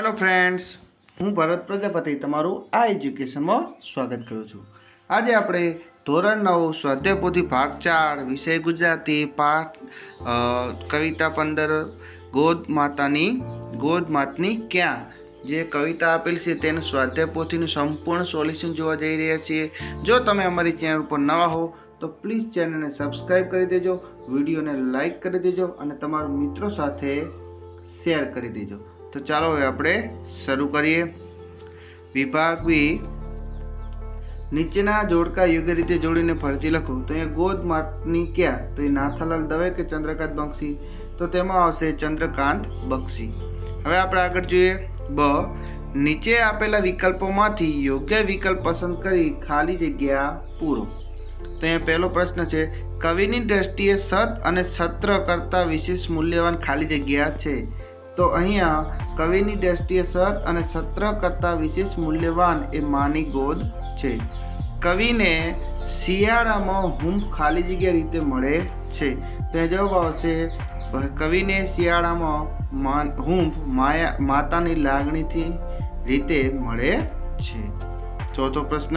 Hello friends હું ભરત પ્રજાપતિ તમારું આ એજ્યુકેશનમાં સ્વાગત કરું છું. આજે આપણે ધોરણ નવ, સ્વાધ્યાય ભાગ ચાર, વિષય ગુજરાતી, પાઠ કવિતા પંદર, ગોદ માતાની, ગોદ માતની ક્યાં? જે કવિતા આપેલ છે તેનું સ્વાધ્યાય પોથીનું સંપૂર્ણ સોલ્યુશન જોવા જઈ રહ્યા છીએ. જો તમે અમારી ચેનલ પર નવા હો, તો પ્લીઝ ચેનલને સબસ્ક્રાઈબ કરી દેજો, વિડીયોને લાઈક કરી દેજો અને તમારા મિત્રો સાથે શેર કરી દેજો. તો ચાલો હવે આપણે શરૂ કરીએ. વિભાગ બી. નીચેના જોડકા યોગ્ય રીતે જોડીને ફરતી લખો. તો અહીંયા ગોદ માતની ક્યાં? તો એ નાથાલાલ દવે કે ચંદ્રકાંત બક્ષી? તો તેમાં આવશે ચંદ્રકાંત બક્ષી. હવે આપણે આગળ જોઈએ. બ. નીચે આપેલા વિકલ્પોમાંથી યોગ્ય વિકલ્પ પસંદ કરી ખાલી જગ્યા પૂરો. તો અહીંયા પહેલો પ્રશ્ન છે, કવિની દ્રષ્ટિએ સત અને સત્ર કરતાં વિશેષ મૂલ્યવાન ખાલી જગ્યા છે? તો અહીંયા કવિની દ્રષ્ટિએ સત અને સત્ર કરતાં વિશેષ મૂલ્યવાન એ માની ગોદ છે. કવિને શિયાળામાં હૂંફ ખાલી જગ્યા રીતે મળે છે. ત્યાં આવશે કવિને શિયાળામાં હુંફ માયા, માતાની લાગણીથી રીતે મળે છે. ચોથો પ્રશ્ન,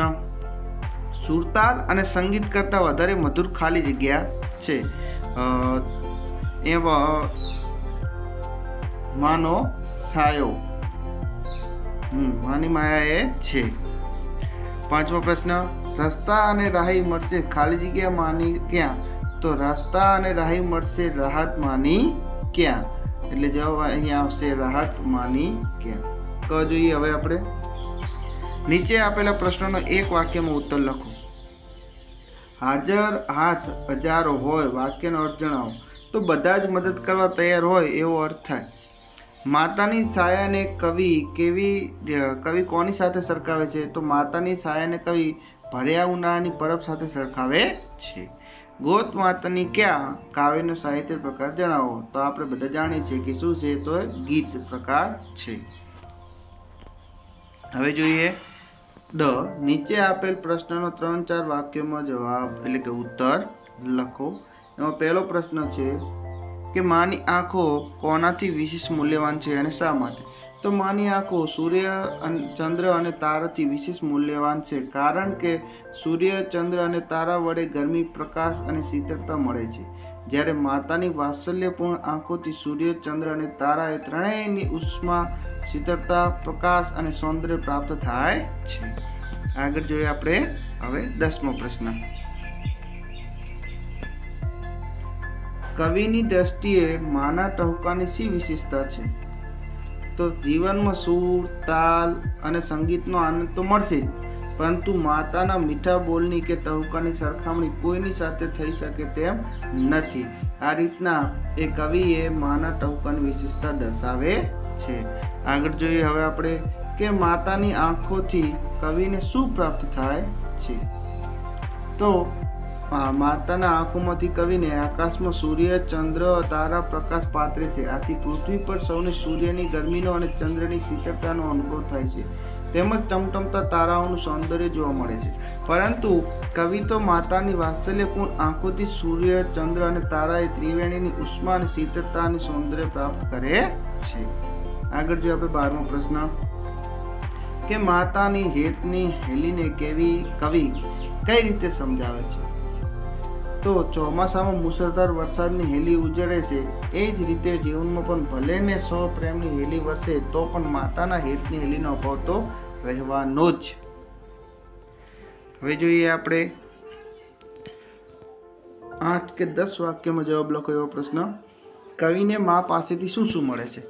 સુરતાલ અને સંગીત કરતાં વધારે મધુર ખાલી જગ્યા છે. એમાં માનો સાયો. માની માયા એ છે. પાંચમો પ્રશ્ન, રસ્તા અને રાહી મળશે ખાલી જગ્યા માની ક્યાં? તો રસ્તા અને રાહી મળશે રાહત માની ક્યાં? એટલે જવાબ અહીંયા આવશે રાહત માની ક્યાં. કહો જોઈએ હવે આપણે. નીચે આપેલા પ્રશ્નોનો એક વાક્યમાં ઉત્તર લખો. હાજર હાથ હજારો હોય, વાક્યનો અર્થ જણાવો. તો બધા જ મદદ કરવા તૈયાર હોય એવો અર્થ થાય. માતાની છાયાને કવિ કેવી કવિ કોની સાથે સરખાવે છે? તો માતાની છાયાને કવિ ભર્યા ઉનાળાની પરબ સાથે સરખાવે છે. ગોત માતાની ક્યાં? કાવ્યનો સાહિત્ય પ્રકાર જણાવો. તો આપણે બધા જાણીએ છીએ કે શું છે? તો ગીત પ્રકાર છે. હવે જોઈએ ડ નીચે આપેલ પ્રશ્નનો ત્રણ ચાર વાક્યોમાં જવાબ, એટલે કે ઉત્તર લખો. એમાં પહેલો પ્રશ્ન છે કે માની આંખો કોનાથી વિશેષ મૂલ્યવાન છે અને શા માટે? તો માની આંખો સૂર્ય અને ચંદ્ર અને તારાથી વિશેષ મૂલ્યવાન છે કારણ કે સૂર્ય, ચંદ્ર અને તારા વડે ગરમી, પ્રકાશ અને શીતળતા મળે છે. જ્યારે માતાની વાત્સલ્યપૂર્ણ આંખોથી સૂર્ય, ચંદ્ર અને તારા એ ત્રણેયની ઉષ્મા, શીતળતા, પ્રકાશ અને સૌંદર્ય પ્રાપ્ત થાય છે. આગળ જોઈએ આપણે હવે દસમો પ્રશ્ન. કવિની દ્રષ્ટિએ માના ટહુકાની શી વિશેષતા છે? તો જીવનમાં સૂર, તાલ અને સંગીતનો આનંદ તો મળશે જ, પરંતુ માતાના મીઠા બોલની કે ટહુકાની સરખામણી કોઈની સાથે થઈ શકે તેમ નથી. આ રીતના એ કવિએ માના ટહુકાની વિશેષતા દર્શાવે છે. આગળ જોઈએ હવે આપણે કે માતાની આંખોથી કવિને શું પ્રાપ્ત થાય છે? તો માતાના આંખોમાંથી કવિને આકાશમાં સૂર્ય, ચંદ્ર, તારા, પ્રકાશ પાત્રે છે. આથી પૃથ્વી પર સૌને સૂર્યની ગરમીનો અને ચંદ્રની શીતળતાનો અનુભવ થાય છે. તેમજ ટમટમતા તારાઓનું સૌંદર્ય જોવા મળે છે. પરંતુ કવિ તો માતાની વાત્સલ્યપૂર્ણ આંખોથી સૂર્ય, ચંદ્ર અને તારાએ ત્રિવેણીની ઉષ્મા અને શીતળતા અને સૌંદર્ય પ્રાપ્ત કરે છે. આગળ જોઈએ આપણે બારમો પ્રશ્ન. કે માતાની હેતની હેલીને કેવી કવિ કઈ રીતે સમજાવે છે? તો ચોમાસામાં મુસળધાર વરસાદની હેલી ઉજળે છે. એ જ રીતે જીવનમાં પણ ભલે ને સો પ્રેમની હેલી વરસે, તો પણ માતાના હેતની હેલીનો અભાવ તો રહેવાનો જ. હવે જોઈએ આપણે આઠ કે દસ વાક્યમાં જવાબ લખો એવો પ્રશ્ન. કવિને મા પાસેથી શું શું મળે છે?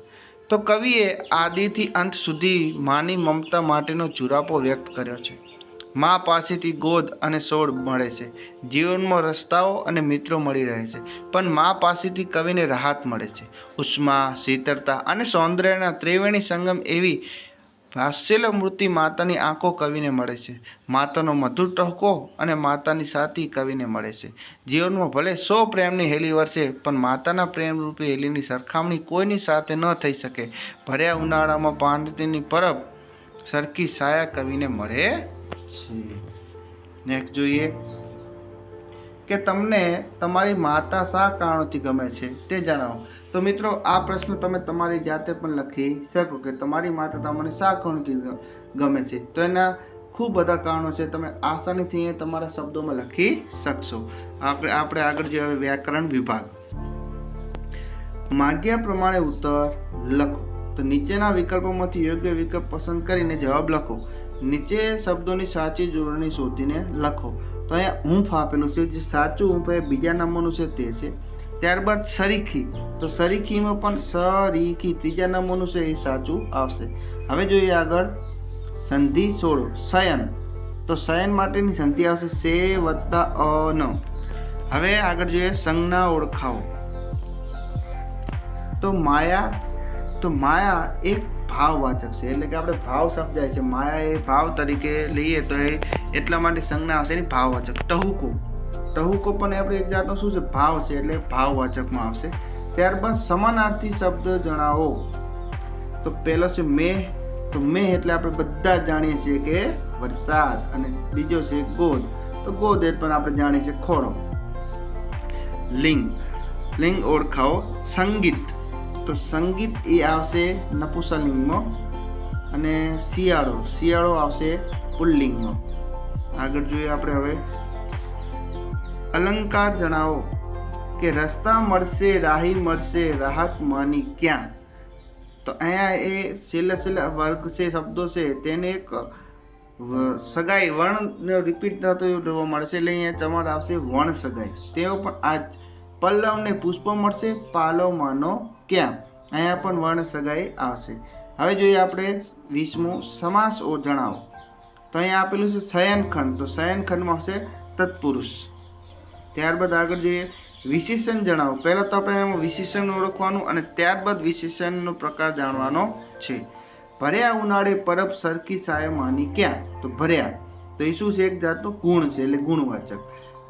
તો કવિએ આદિથી અંત સુધી માની મમતા માટેનો જુરાપો વ્યક્ત કર્યો છે. મા પાસેથી ગોદ અને સોળ મળે છે. જીવનમાં રસ્તાઓ અને મિત્રો મળી રહે છે, પણ મા પાસેથી કવિને રાહત મળે છે. ઉષ્મા, શીતળતા અને સૌંદર્યના ત્રિવેણી સંગમ એવી વાત્સલ્ય મૂર્તિ માતાની આંખો કવિને મળે છે. માતાનો મધુર ટહકો અને માતાની સાથી કવિને મળે છે. જીવનમાં ભલે સો પ્રેમની હેલી વર્ષે પણ માતાના પ્રેમરૂપી હેલીની સરખામણી કોઈની સાથે ન થઈ શકે. ભર્યા ઉનાળામાં પાંડતીની પરબ સરખી સાયા કવિને મળે છે નેક્સ્ટ જોઈએ કે તમને તમારી માતા શા કારણોથી ગમે છે તે જણાવો. તો મિત્રો, આ પ્રશ્ન તમે તમારી જાતે પણ લખી શકો કે તમારી માતા તમને શા કારણોથી ગમે છે. તો એના ખૂબ બધા કારણો છે, તમે આસાનીથી એ તમારા શબ્દોમાં લખી શકશો. આપણે આપણે આગળ જે હવે વ્યાકરણ વિભાગ. માગ્યા પ્રમાણે ઉત્તર લખો. તો નીચેના વિકલ્પોમાંથી યોગ્ય વિકલ્પ પસંદ કરીને જવાબ લખો. નીચે શબ્દોની સાચી જોડણી શોધીને લખો. તો અહીંયા ઊંફ આપેલું છે, જે સાચું ઊંફ એ બીજા નંબરનું છે, તે છે. ત્યારબાદ સરીખી. તો સરીખીમાં પણ સરીખી ત્રીજા નંબરનું છે, એ સાચું આવશે. હવે જોઈએ આગળ. સંધિ છોડો શયન. તો શયન માટેની સંધિ આવશે સે વત્તા ન. હવે આગળ જોઈએ સંજ્ઞા ઓળખાવો. તો માયા તો માયા એક ભાવવાચક છે. એટલે કે આપણે ભાવ સમજાય છે. માયા એ ભાવ તરીકે લઈએ તો એ એટલા માટે સંજ્ઞા આવશે એની ભાવવાચક. ટહુકો. ટહુકો પણ આપણે એક જાતનો શું છે? ભાવ છે. એટલે ભાવવાચકમાં આવશે. ત્યારબાદ સમાનાર્થી શબ્દ જણાવો. તો પહેલો છે મેહ તો મેહ એટલે આપણે બધા જાણીએ છીએ કે વરસાદ. અને બીજો છે ગોદ. તો ગોદ એ પણ આપણે જાણીએ છીએ ખોળો લિંગ. લિંગ ઓળખાવો સંગીત. તો સંગીત એ આવશે નપુસલિંગમાં અને શિયાળો શિયાળો આવશે પુલ્લિંગમાં. આગળ જોઈએ આપણે હવે. અલંકાર જણાવો કે રસ્તા મળશે, રાહી મળશે, રાહત માની ક્યાં? તો અહીંયા એ છેલ્લા છેલ્લા વર્ગ છે, શબ્દો છે, તેને એક સગાઈ વર્ણ રિપીટ થતો એવું જોવા મળશે. એટલે અહીંયા તમારે આવશે વણ સગાઈ. તેઓ પણ આ પલ્લવને પુષ્પ મળશે, પાલવ માનો ક્યાં અહીંયા પણ વર્ણ સગાઈ આવશે. હવે જોઈએ આપણે વીસમું સમાસ ઓ જણાવો. તો અહીંયા આપેલું છે શયનખંડ તો શયનખંડમાં આવશે તત્પુરુષ. ત્યારબાદ આગળ જોઈએ વિશેષણ જણાવો. પહેલાં તો આપણે એમાં વિશેષણ ઓળખવાનું અને ત્યારબાદ વિશેષણનો પ્રકાર જાણવાનો છે. ભર્યા ઉનાળે પરબ સરખી સાય માની ક્યાં? તો ભર્યા. તો એ શું છે? એક જાતનો ગુણ છે, એટલે ગુણવાચક.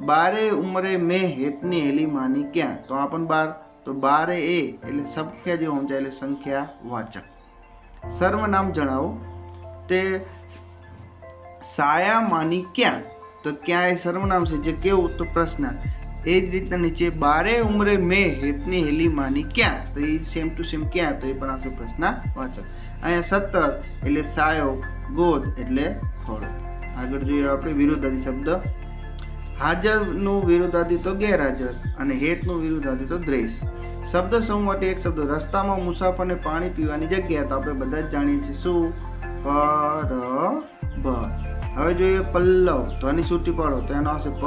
બારે ઉંમરે મેં હેતની હેલી માની ક્યાં? તો આ પણ બાર તો બારે એ એટલે સંખ્યા જે સમજાય એટલે સંખ્યા વાચક. સર્વનામ જણાવો. તે સાયા માની ક્યાં? તો ક્યાં એ સર્વનામ છે? જે કેવું? તો પ્રશ્ન, એ જ રીતના નીચે બારે ઉમરે મેં હેતની હેલી માની ક્યાં? તો એ સેમ ટુ સેમ ક્યાં? તો એ પણ આવશે પ્રશ્ન વાચક. અહીંયા સત્તર એટલે સાયો, ગોદ એટલે ખોળો આગળ જોઈએ આપણે વિરોધાદી શબ્દ. હાજરનું વિરુદ્ધાદિત્વ ગેરહાજર અને હેતનું વિરુદ્ધાદિત્વ દ્રેશ શબ્દ સમૂહ માટે એક શબ્દ. રસ્તામાં મુસાફરને પાણી પીવાની જગ્યા તો આપણે બધા જ જાણીએ છીએ. શું? પર બ હવે જોઈએ પલ્લવ. તો આની સૂટી પાડો. તો એનો આવશે પ,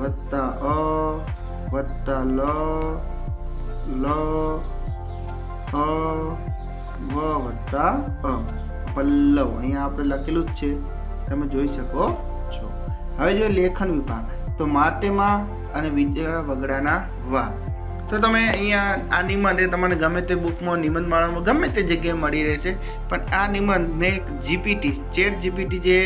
વત્તા, અ, વત્તા, લ લ, અ, વ, વત્તા, અ. પલ્લવ. અહીંયા આપણે લખેલું જ છે. તમે જોઈ શકો છો. હવે જોઈએ લેખન વિભાગ. તો માટેમાં અને વિજય વગડાના વા તો તમે અહીંયા આ નિબંધ એ તમને ગમે તે બુકમાં નિબંધ માળામાં ગમે તે જગ્યાએ મળી રહેશે. પણ આ નિબંધ મેં એક જીપીટી ચેટ જીપીટી જે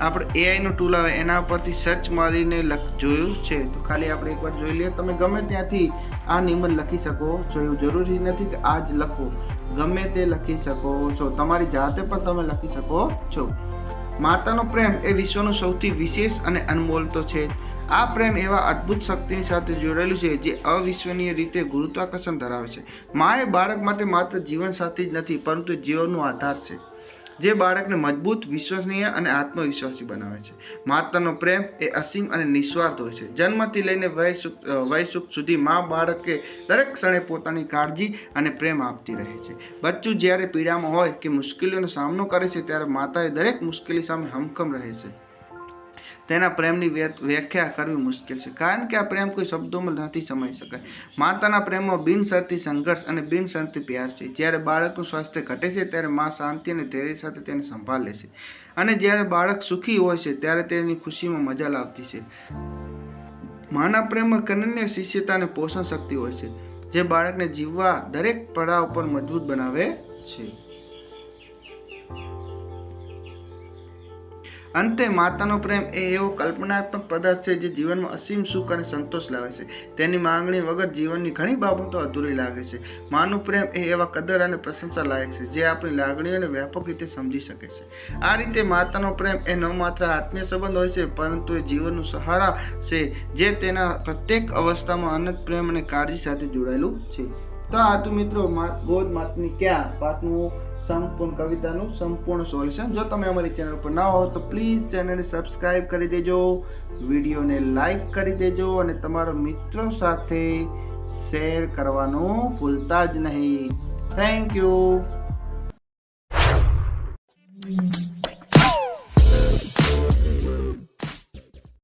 આપણે એઆઈનું ટૂલ આવે, એના પરથી સર્ચ મારીને લખ, જોયું છે. તો ખાલી આપણે એકવાર જોઈ લઈએ. તમે ગમે ત્યાંથી આ નિબંધ લખી શકો છો. એવું જરૂરી નથી કે આ જ લખો ગમે તે લખી શકો છો. તમારી જાતે પણ તમે લખી શકો છો. માતાનો પ્રેમ એ વિશ્વનો સૌથી વિશેષ અને અનમોલ તો છે. આ પ્રેમ એવા અદ્ભુત શક્તિની સાથે જોડાયેલું છે જે અવિશ્વનીય રીતે ગુરુત્વાકર્ષણ ધરાવે છે મા એ બાળક માટે માત્ર જીવનસાથી જ નથી, પરંતુ જીવનનો આધાર છે જે બાળકને મજબૂત, વિશ્વસનીય અને આત્મવિશ્વાસી બનાવે છે. માતાનો પ્રેમ એ અસીમ અને નિસ્વાર્થ હોય છે. જન્મથી લઈને વય વય સુધી મા બાળકે દરેક ક્ષણે પોતાની કાળજી અને પ્રેમ આપતી રહે છે. બચ્ચું જ્યારે પીડામાં હોય કે મુશ્કેલીઓનો સામનો કરે છે, ત્યારે માતાએ દરેક મુશ્કેલી સામે હમખમ રહે છે. તેના પ્રેમની વ્ય- વ્યાખ્યા કરવી મુશ્કેલ છે. કારણ કે આ પ્રેમ કોઈ શબ્દોમાં નથી સમાઈ શકાય. માતાના પ્રેમમાં બિનશરતી સંઘર્ષ અને બિનશરતી પ્યાર છે. જ્યારે બાળકનું સ્વાસ્થ્ય ઘટે છે, ત્યારે મા શાંતિ અને ધૈર્ય સાથે તેને સંભાળ છે. અને જ્યારે બાળક સુખી હોય છે, ત્યારે તેની ખુશીમાં મજા લાવતી છે. માના પ્રેમમાં કનન્ય શિષ્યતા અને પોષણ શક્તિ હોય છે, જે બાળકને જીવવા દરેક પડાવ પર મજબૂત બનાવે છે. અંતે માતાનો પ્રેમ એ એવો કલ્પનાત્મક પદાર્થ છે જે જીવનમાં અસીમ સુખ અને સંતોષ લાવે છે. તેની માંગણી વગર જીવનની ઘણી બાબતો અધૂરી લાગે છે. માનું પ્રેમ એ એવા કદર અને પ્રશંસા લાયક છે જે આપણી લાગણીઓને વ્યાપક રીતે સમજી શકે છે. આ રીતે માતાનો પ્રેમ એ ન માત્ર આત્મીય સંબંધ હોય છે, પરંતુ એ જીવનનું સહારા છે જે તેના પ્રત્યેક અવસ્થામાં અનંત પ્રેમ અને કાળજી સાથે જોડાયેલું છે. તો આ હતું મિત્રો માત ગોદ માતની ક્યાં? પાઠનું સંપૂર્ણ કવિતાનું સંપૂર્ણ સોલ્યુશન. જો તમે અમારી ચેનલ પર ના હો તો પ્લીઝ ચેનલને સબસ્ક્રાઈબ કરી દેજો, વિડીયોને લાઈક કરી દેજો અને તમારા મિત્રો સાથે શેર કરવાનું ભૂલતા જ નહીં. Thank you